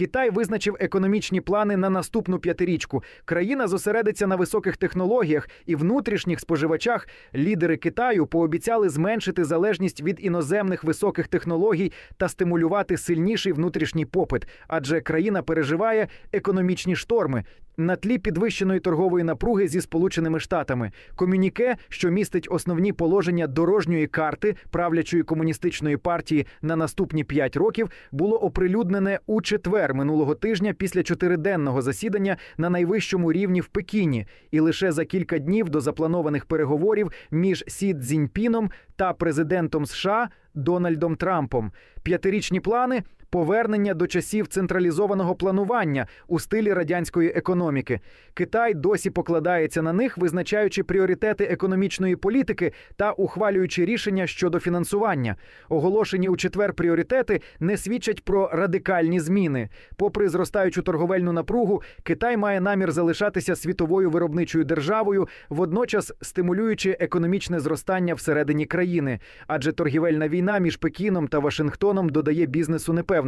Китай визначив економічні плани на наступну п'ятирічку. Країна зосередиться на високих технологіях і внутрішніх споживачах. Лідери Китаю пообіцяли зменшити залежність від іноземних високих технологій та стимулювати сильніший внутрішній попит, адже країна переживає економічні шторми. На тлі підвищеної торгової напруги зі Сполученими Штатами комюніке, що містить основні положення дорожньої карти правлячої комуністичної партії на наступні п'ять років, було оприлюднене у четвер минулого тижня після чотириденного засідання на найвищому рівні в Пекіні, і лише за кілька днів до запланованих переговорів між Сі Цзіньпіном та президентом США Дональдом Трампом. П'ятирічні плани повернення до часів централізованого планування у стилі радянської економіки. Китай досі покладається на них, визначаючи пріоритети економічної політики та ухвалюючи рішення щодо фінансування. Оголошені у четвер пріоритети не свідчать про радикальні зміни. Попри зростаючу торговельну напругу, Китай має намір залишатися світовою виробничою державою, водночас стимулюючи економічне зростання всередині країни. Адже торгівельна війна між Пекіном та Вашингтоном додає бізнесу непевності.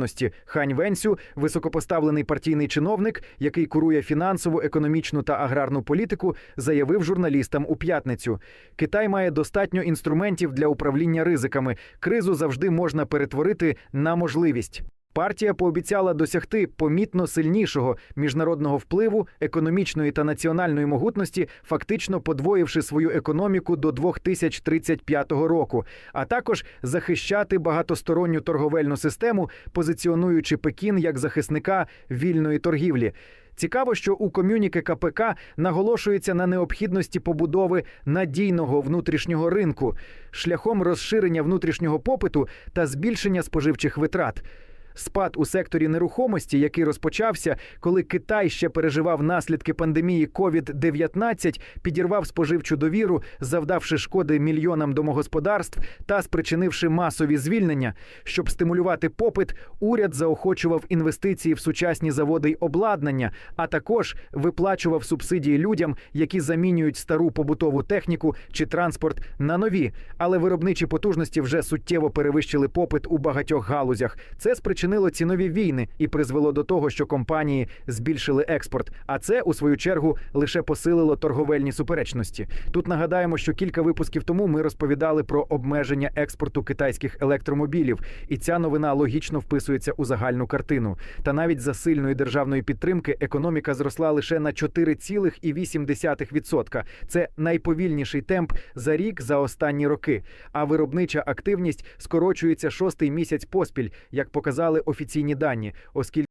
Хань Венсю, високопоставлений партійний чиновник, який курує фінансову, економічну та аграрну політику, заявив журналістам у п'ятницю. Китай має достатньо інструментів для управління ризиками. Кризу завжди можна перетворити на можливість. Партія пообіцяла досягти помітно сильнішого міжнародного впливу, економічної та національної могутності, фактично подвоївши свою економіку до 2035 року, а також захищати багатосторонню торговельну систему, позиціонуючи Пекін як захисника вільної торгівлі. Цікаво, що у ком'юніке КПК наголошується на необхідності побудови надійного внутрішнього ринку шляхом розширення внутрішнього попиту та збільшення споживчих витрат. Спад у секторі нерухомості, який розпочався, коли Китай ще переживав наслідки пандемії COVID-19, підірвав споживчу довіру, завдавши шкоди мільйонам домогосподарств та спричинивши масові звільнення. Щоб стимулювати попит, уряд заохочував інвестиції в сучасні заводи й обладнання, а також виплачував субсидії людям, які замінюють стару побутову техніку чи транспорт на нові. Але виробничі потужності вже суттєво перевищили попит у багатьох галузях. Це спричинило цінові війни і призвело до того, що компанії збільшили експорт. А це у свою чергу лише посилило торговельні суперечності. Тут нагадаємо, що кілька випусків тому ми розповідали про обмеження експорту китайських електромобілів, і ця новина логічно вписується у загальну картину. Та навіть за сильної державної підтримки економіка зросла лише на 4,8%. Це найповільніший темп за рік за останні роки. А виробнича активність скорочується шостий місяць поспіль, як показали офіційні дані, оскільки